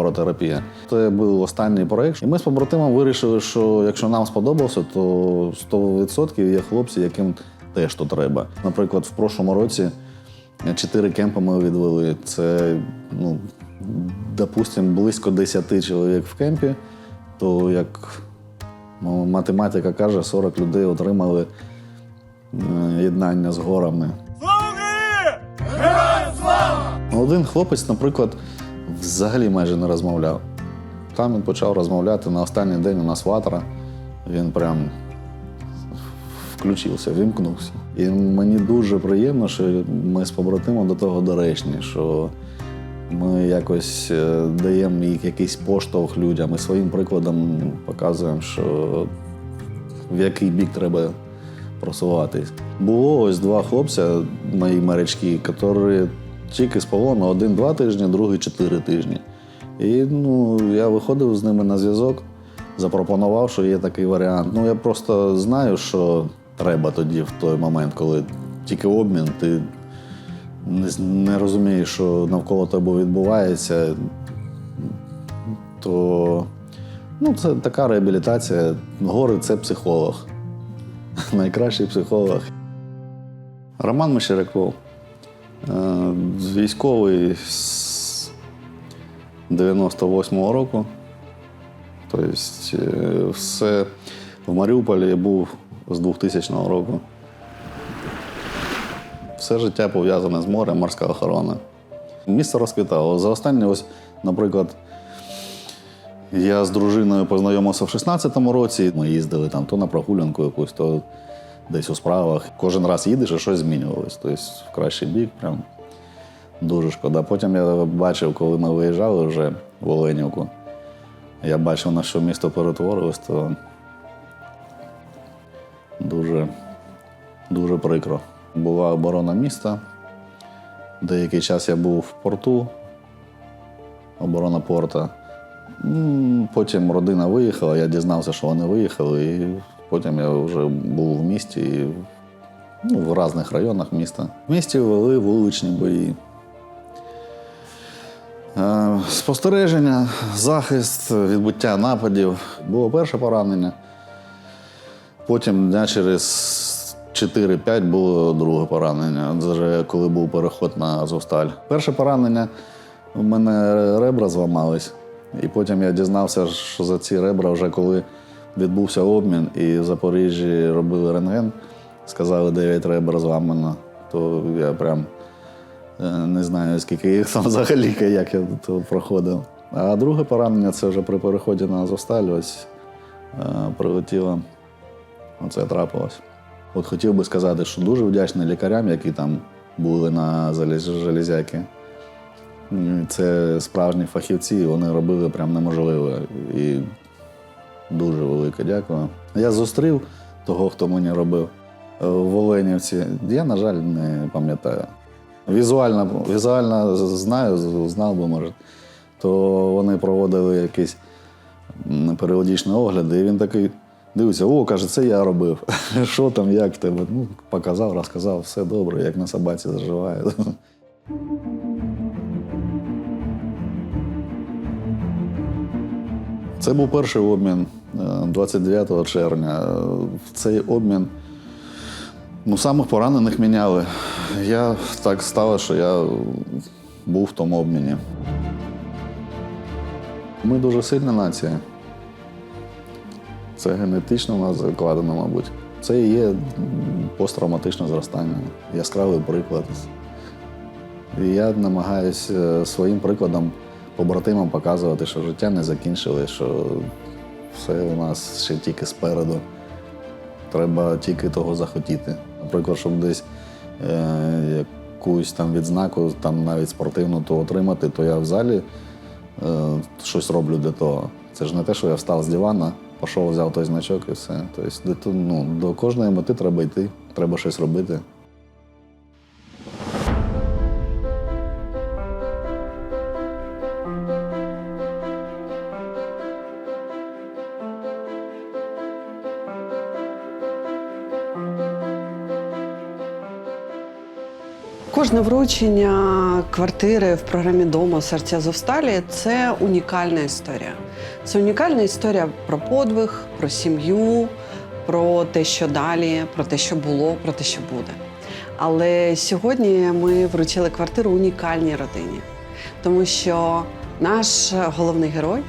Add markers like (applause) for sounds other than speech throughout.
горотерапія. Це був останній проєкт. І ми з побратимом вирішили, що якщо нам сподобалося, то 100% є хлопці, яким теж то треба. Наприклад, в прошлому році чотири кемпи ми відвели. Це, ну, допустимо, близько 10 чоловік в кемпі, то як ну, математика каже, 40 людей отримали е, єднання з горами. Один хлопець, наприклад, взагалі майже не розмовляв. Там він почав розмовляти на останній день у нас ватра. Він прям включився, вімкнувся. І мені дуже приємно, що ми з побратимом до того доречні, що ми якось е, даємо якийсь поштовх людям і своїм прикладом показуємо, що в який бік треба просуватись. Було ось два хлопця, мої морячки, які тільки з полону один-два тижні, другий чотири тижні. І ну, я виходив з ними на зв'язок, запропонував, що є такий варіант. Ну, я просто знаю, що треба тоді, в той момент, коли тільки обмін, ти не, не розумієш, що навколо тебе відбувається, то ну, це така реабілітація. Гори це психолог. (laughs) Найкращий психолог. Роман Мещеряков. Е, Військовий з 98-го року. Тобто, е, все в Маріуполі був з 2000 року. Все життя пов'язане з морем, морська охорона. Місто розквітало. За останні, ось, наприклад, я з дружиною познайомився в 16-му році. Ми їздили там то на прогулянку якусь, то десь у справах. Кожен раз їдеш і щось змінювалось. Тобто в кращий бік, прям дуже шкода. Потім я бачив, коли ми виїжджали вже в Оленівку, я бачив, на що місто перетворилось, то дуже, дуже прикро. Була оборона міста. Деякий час я був в порту, оборона порта. Потім родина виїхала, я дізнався, що вони виїхали, і потім я вже був в місті і ну, в різних районах міста. В місті вели вуличні бої. Е, Спостереження, захист, відбуття нападів. Було перше поранення. Потім дня через 4-5 було друге поранення, вже коли був переход на Азовсталь. Перше поранення у мене ребра зламались, і потім я дізнався, що за ці ребра, вже коли відбувся обмін і в Запоріжжі робили рентген, сказали 9 ребер зламано, то я прям е, не знаю, скільки їх там взагалі, як я то проходив. А друге поранення це вже при переході на Азовсталь, ось е, прилетіло. Оце трапилось. От хотів би сказати, що дуже вдячний лікарям, які там були на заліз- железяки. Це справжні фахівці, вони робили прям неможливе. І дуже велике дякую. Я зустрів того, хто мені робив е, в Оленівці. Я, на жаль, не пам'ятаю. Візуально, візуально знаю, знав би, може. То вони проводили якісь періодичні огляди, і він такий дивиться, о, каже, це я робив. (laughs) Що там, як тебе? Ну, показав, розказав, все добре, як на собаці заживає. (laughs) Це був перший обмін 29 червня. Е, В цей обмін ну, самих поранених міняли. Я так стало, що я був в тому обміні. Ми дуже сильна нація. Це генетично у нас закладено, мабуть. Це і є посттравматичне зростання. Яскравий приклад. І я намагаюся своїм прикладом побратимам показувати, що життя не закінчили, що все у нас ще тільки спереду. Треба тільки того захотіти. Наприклад, щоб десь е, якусь там відзнаку, там навіть спортивну, то отримати, то я в залі е, щось роблю для того. Це ж не те, що я встав з дивана, пішов, взяв той значок і все. Тобто, ну, до кожної мети треба йти, треба щось робити. Кожне вручення квартири в програмі Дома серця Азовсталі це унікальна історія. Це унікальна історія про подвиг, про сім'ю, про те, що далі, про те, що було, про те, що буде. Але сьогодні ми вручили квартиру унікальній родині, тому що наш головний герой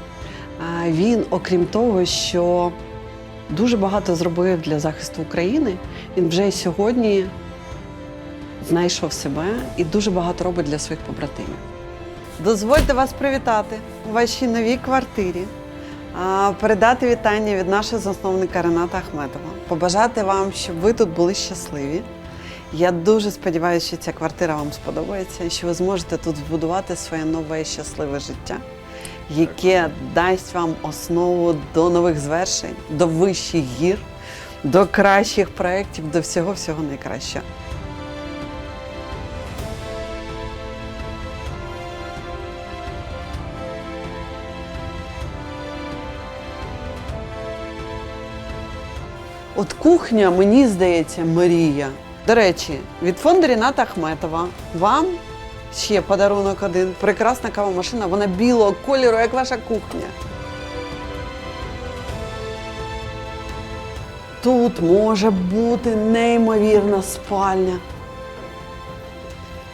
він, окрім того, що дуже багато зробив для захисту України, він вже сьогодні знайшов себе і дуже багато робить для своїх побратимів. Дозвольте вас привітати у вашій новій квартирі, передати вітання від нашого засновника Рената Ахметова, побажати вам, щоб ви тут були щасливі. Я дуже сподіваюся, що ця квартира вам сподобається що ви зможете тут збудувати своє нове щасливе життя, яке дасть вам основу до нових звершень, до вищих гір, до кращих проєктів, до всього всього найкращого. От кухня, мені здається, мрія. До речі, від фонду Ріната Ахметова вам ще подарунок один. Прекрасна кавомашина, вона білого кольору, як ваша кухня. Тут може бути неймовірна спальня.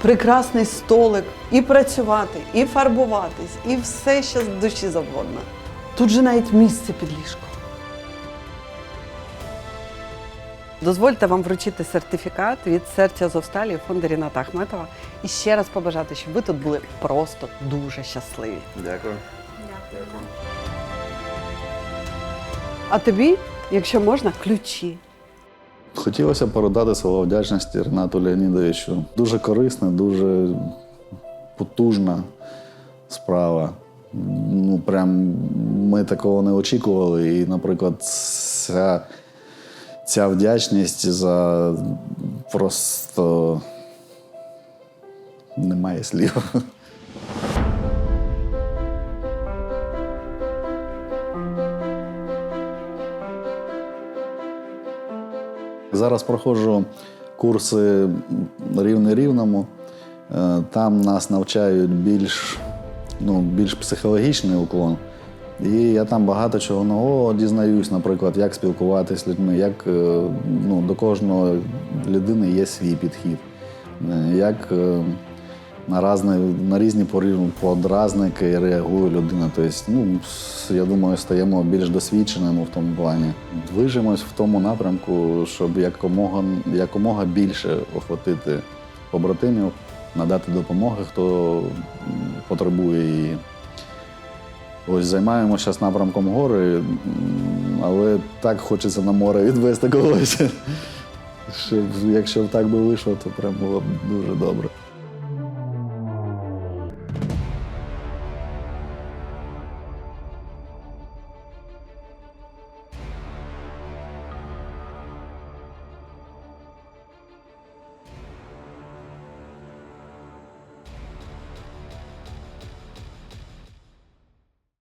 Прекрасний столик, і працювати, і фарбуватись, і все, що з душі завгодно. Тут же навіть місце під ліжко. Дозвольте вам вручити сертифікат від серця Азовсталі і фонду Ріната Ахметова і ще раз побажати, щоб ви тут були просто дуже щасливі. Дякую. А тобі, якщо можна, ключі. Хотілося передати слова вдячності Ренату Леонідовичу. Дуже корисна, дуже потужна справа. Ну, прям ми такого не очікували. І, наприклад, ця, ця вдячність за просто немає слів. Зараз проходжу курси рівне рівному. Е, Там нас навчають більш, ну, більш психологічний уклон. І я там багато чого нового дізнаюсь, наприклад, як спілкуватися з людьми, як е, ну, до кожної людини є свій підхід, Е, як е, на, разні, на різні подразники реагує людина. Тобто, ну, я думаю, стаємо більш досвідченими в тому плані. Движемось в тому напрямку, щоб якомога, якомога більше охватити побратимів, надати допомоги, хто потребує її. Ось займаємося зараз напрямком гори, але так хочеться на море відвести когось. (laughs) Щоб, якщо б так би вийшло, то прям було б дуже добре.